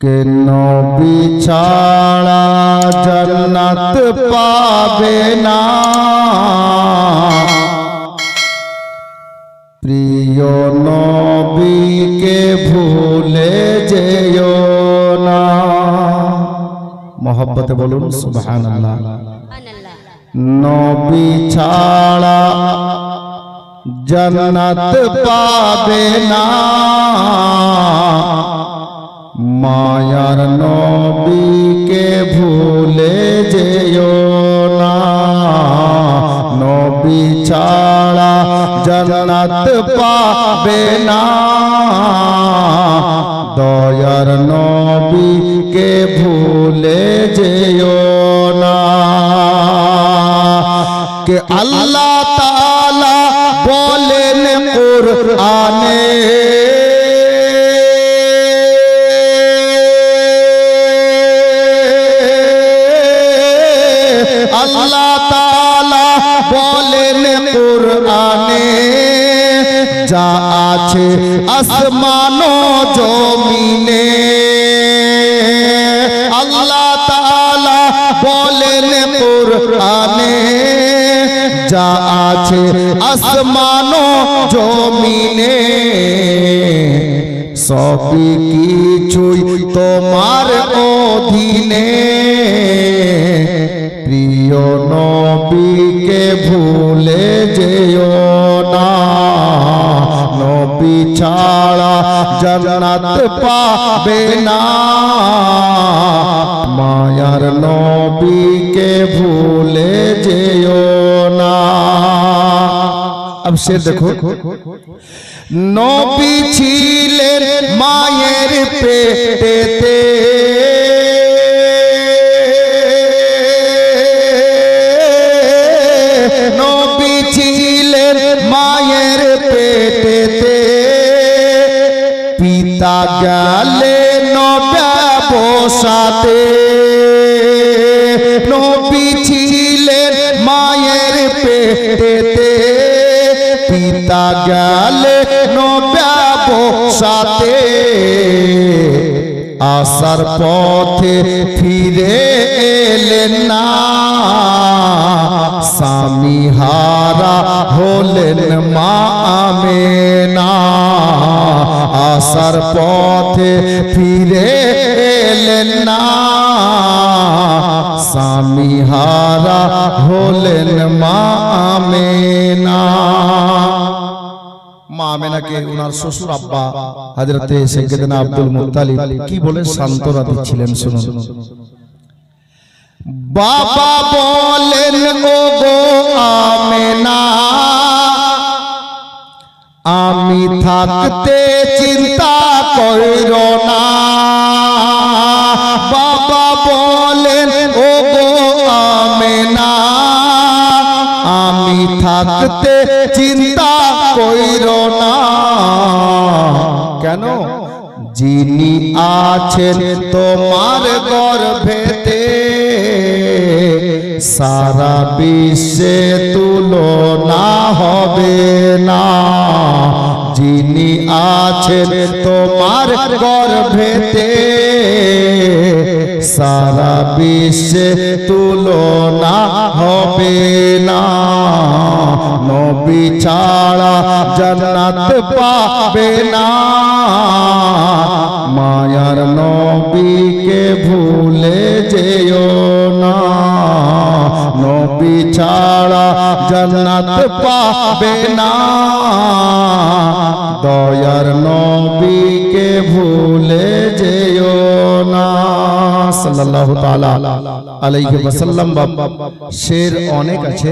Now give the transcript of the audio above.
কেন বিছাড়া জন্নত পাবে না প্রিয় নবীকে ভুলে যেও না মহব্বতে বলুন সুবহানাল্লাহ সুবহানাল্লাহ নবী ছাড়া জন্নত পাবে না। মায়ার নবীকে ভুলে যেও না। নবী ছাড়া জন্নত পাবে না। দয়ার নবীকে ভুলে যেও না। কে আল্লাহ তাআলা বলেন কুরআনে। আল্লাহ তাআলা বলেন কুরআনে, যা আছে আসমান জমিনে। আল্লাহ তাআলা বলেন কুরআনে, যা আছে আসমান জমিনে। সবই কিছুই তোমার অধীনে। প্রিয় নবীকে ভুলে যেও না। নবী ছাড়া জান্নাত পাবে না। মায়ার নবীকে ভুলে যেও अब शेर देखो नौबी छीले मायर पेटे थे नौबी छीले मायर पेटे थे पिता गले नौ बोसाते পিতা গেলেন ব্যবসাতে আসার পথে ফিরে এলেন না। স্বামী হারা হলেন মা আমেনা। আসার পথে ফিরে এলেন না। স্বামী হারা হলেন মা আমেনা। মা আমেনাকে ওনার শ্বশুর আব্বা হাজরতে সৈয়দনা আব্দুল মুত্তালিব কি বলে সান্ত্বনা দিচ্ছিলেন শুনুন। বাবা বলেন ও গো আমেনা আমি থাকতে চিন্তা কইর না। বাবা থাকতে চিন্তা কইর না। কেন? যিনি আছেন তোমার গর্ভেতে সারা বিশ্বে তুলনা হবে না। যিনি আছেন তোমার গর্ভেতে, সারা বিশ্বে তুলনা হবে না। নবী ছাড়া জান্নাত পাবে না। মায়ার নবীকে ভুলে নবী ছাড়া জান্নাত পাবে না দয়ার নবীকে ভুলে যেও না সাল্লাল্লাহু তাআলা আলাইহি ওয়াসাল্লাম শের অনেক আছে